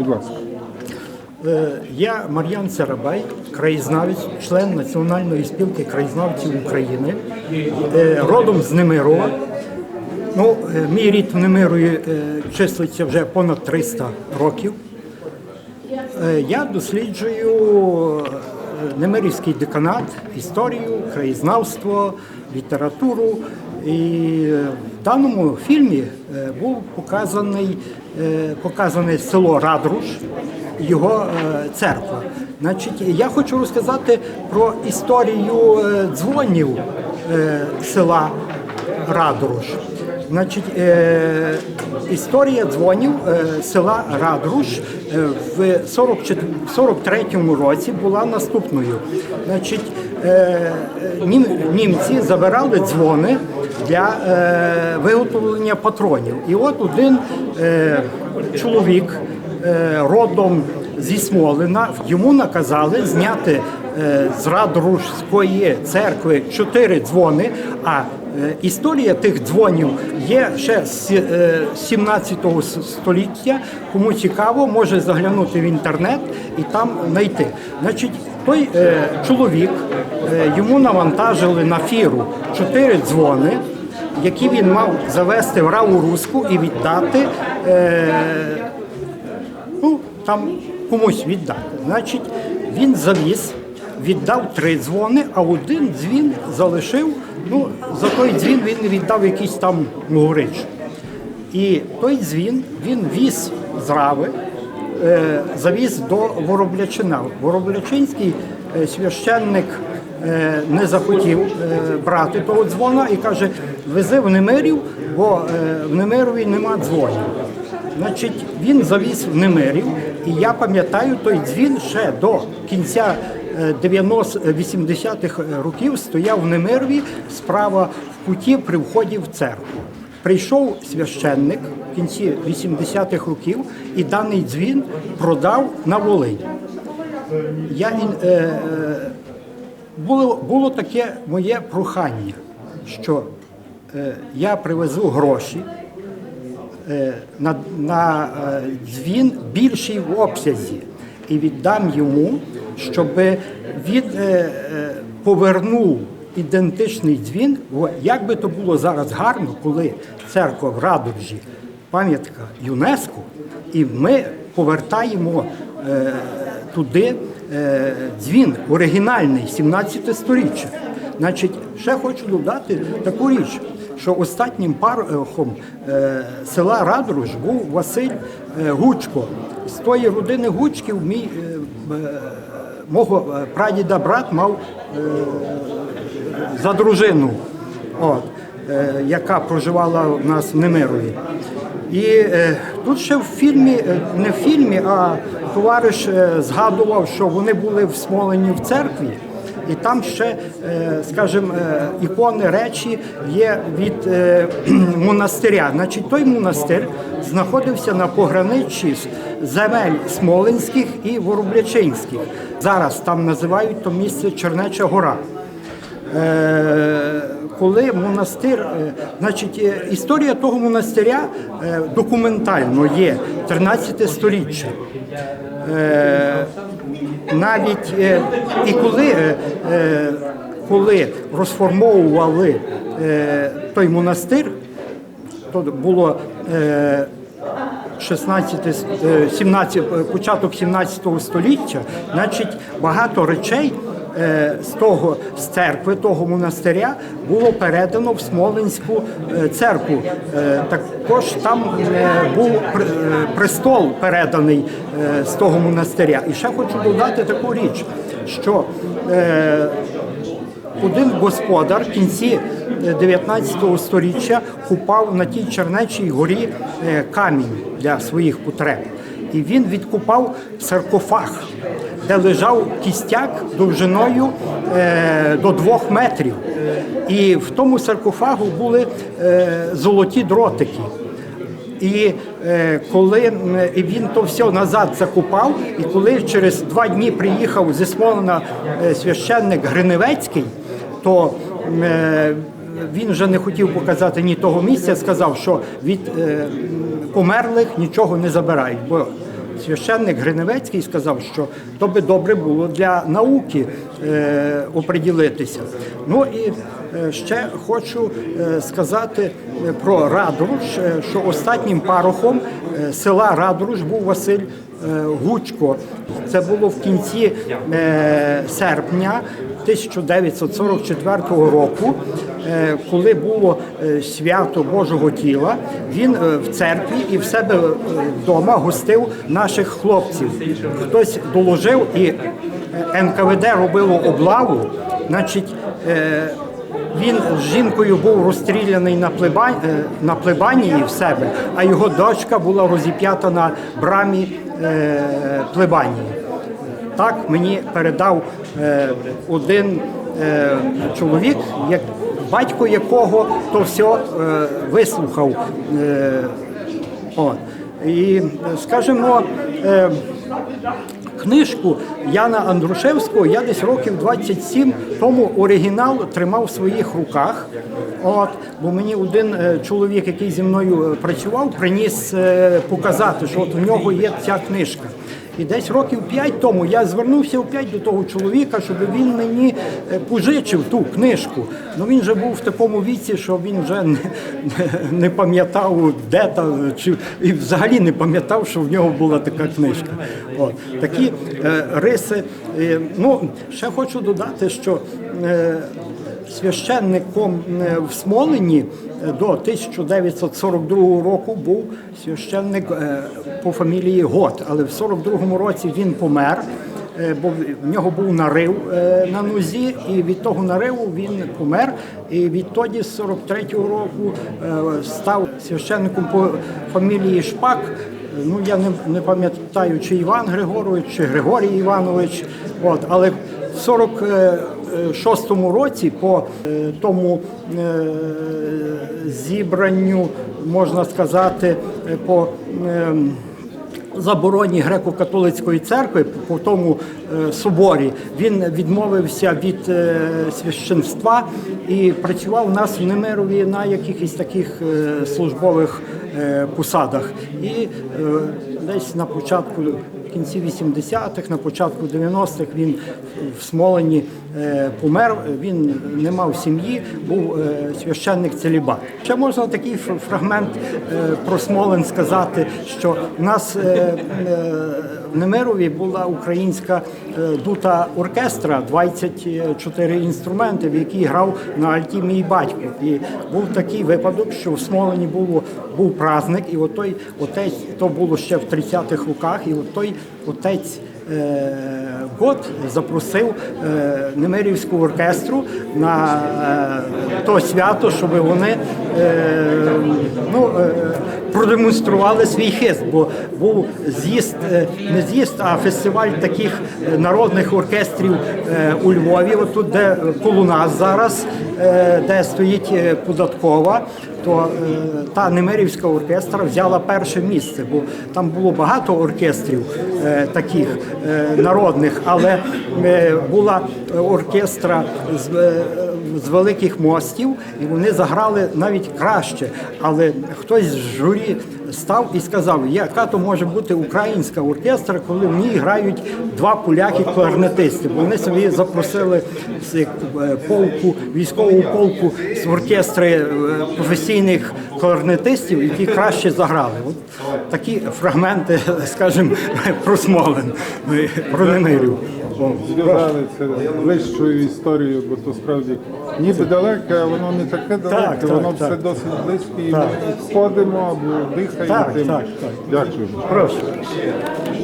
Будь ласка. Е, Я Мар'ян Царабай, краєзнавець, член Національної спілки краєзнавців України, е, родом з Немирова. Ну, е, мій рід в числиться вже понад 300 років. Я досліджую Немирівський деканат, історію, краєзнавство, літературу. І в даному фільмі був показаний, показане село Радруш, його е, церква. Значить, я хочу розказати про історію е, дзвонів е, села Радруш. Значить, е, історія дзвонів е, села Радруш е, в 43-му році була наступною. Значить, е, німці забирали дзвони для е, виготовлення патронів. І от один е, чоловік е, родом зі Смолина йому наказали зняти е, з Радружської церкви чотири дзвони. А е, історія тих дзвонів є ще з е, 17 століття. Кому цікаво, може заглянути в інтернет і там знайти. Значить, той е, чоловік е, йому навантажили на фіру чотири дзвони. Які він мав завести в Раву Руську і віддати е, ну, там комусь віддати. Значить, він завіз, віддав три дзвони, а один дзвін залишив. Ну, за той дзвін він віддав якийсь там горич. І той дзвін він віз з Рави, е, завіз до Вороблячина. Вороблячинський е, священник е, не захотів е, брати того дзвона і каже: вези в Немирів, бо е, в Немирові нема дзвонів. Значить, він завіз в Немирів, і я пам'ятаю, той дзвін ще до кінця е, 90 80-х років стояв в Немирові справа в куті при вході в церкву. Прийшов священник в кінці 80-х років і даний дзвін продав на Волинь. Я, ін- е, е, було, було таке моє прохання, що е, я привезу гроші е, на, на е, дзвін більший в обсязі і віддам йому, щоб він е, е, повернув ідентичний дзвін. Як би то було зараз гарно, коли церква в Радужі, пам'ятка ЮНЕСКО, і ми повертаємо е, туди дзвін оригінальний 17 сторіччя. Значить, ще хочу додати таку річ, що останнім парохом е, села Радруш був Василь е, Гучко. З тої родини Гучків мій е, е, мого е, прадіда брат мав е, за дружину, от, е, яка проживала в нас в Немирові. І е, тут ще в фільмі, е, не в фільмі, а товариш е, згадував, що вони були в Смолені в церкві. І там ще, е, скажімо, е, ікони речі є від е, монастиря. Значить, той монастир знаходився на пограниччі земель Смоленських і Вороблячинських. Зараз там називають то місце Чернеча гора. Е, коли монастир, е, значить, історія того монастиря е, документально є 13 сторіччя. Е, Навіть і коли, коли розформовували той монастир, то було е, 16, е, 17, е, початок 17 століття, значить багато речей з того з церкви, того монастиря було передано в Смоленську е, церкву. Е, Також там е, був е, престол переданий е, з того монастиря. І ще хочу додати таку річ, що е, один господар в кінці е, 19 століття купав на тій Чернечій горі е, камінь для своїх потреб. І він відкупав саркофаг, де лежав кістяк довжиною е, до двох метрів. І в тому саркофагу були е, золоті дротики. І е, коли і він то все назад закупав, і коли через два дні приїхав зі Смолена е, священник Гриневецький, то е, він вже не хотів показати ні того місця, сказав, що від е, померлих нічого не забирають, бо священник Гриневецький сказав, що то би добре було для науки е, оприділитися. Ну і е, ще хочу е, сказати про Радруш, е, що останнім парохом села Радруш був Василь Гучко. Це було в кінці серпня 1944 року, е, коли було е, свято Божого тіла. Він е, в церкві і в себе вдома гостив наших хлопців. Хтось доложив і НКВД робило облаву. Значить, він з жінкою був розстріляний на плебані, на плебанії в себе, а його дочка була розіп'ята на брамі е, плебанії. Так мені передав е, один е, чоловік, як, батько якого то все е, вислухав. Е, от. І, скажімо, е, книжку Яна Андрушевського я десь років 27 тому оригінал тримав в своїх руках. От, бо мені один е, чоловік, який зі мною е, працював, приніс е, показати, що от у нього є ця книжка. І десь років п'ять тому я звернувся опять до того чоловіка, щоб він мені е, позичив ту книжку. Ну він же був в такому віці, що він вже не, не пам'ятав, де там, чи і взагалі не пам'ятав, що в нього була така книжка. От. Такі е, риси. Е, ну, ще хочу додати, що е, священником е, в Смолині е, до 1942 року був священник е, по фамілії Гот, але в 42-му році він помер, е, бо в нього був нарив е, на нозі, і від того нариву він помер. І відтоді, з 43-го року, став священником по фамілії Шпак. Ну я не не пам'ятаю, чи Іван Григорович, чи Григорій Іванович. От, але 40 1996 році по е, тому е, зібранню, можна сказати, е, по ем, Забороні греко-католицької церкви по тому соборі. Він відмовився від священства і працював у нас в Немирові на якихось таких службових посадах, і десь на початку кінці 80-х, на початку 90-х він в Смолені е, помер. Він не мав сім'ї, був е, священник целібат. Ще можна такий фрагмент е, про Смолен сказати, що в нас Немирові була українська е, дута оркестра, 24 інструменти, в якій грав на альті мій батько. І був такий випадок, що в Смолині було, був праздник, і от той отець, то було ще в 30-х роках, і от той отець. е, Год запросив е, Немирівську оркестру на то свято, щоб вони ну, продемонстрували свій хист, бо був з'їзд, е, не з'їзд, а фестиваль таких е, народних оркестрів е, у Львові, отут, де коло нас зараз, де стоїть податкова. То та Немирівська оркестра взяла перше місце, бо там було багато оркестрів таких народних, але була оркестра з, з великих мостів, і вони заграли навіть краще. Але хтось з журі став і сказав, яка то може бути українська оркестра, коли в ній грають два поляки-кларнетисти. Бо вони собі запросили е, полку, військову полку з оркестри е, професійних кларнетистів, які краще заграли. От такі фрагменти, скажімо, про Смолин, е, про Немирів. Зв'язали це ближчою історією, бо то справді ніби далеке, а воно не таке далеке, так, воно так. все досить близьке, і Так. ми ходимо або дихаємо Так, тим. так, так. Дякую. Прошу.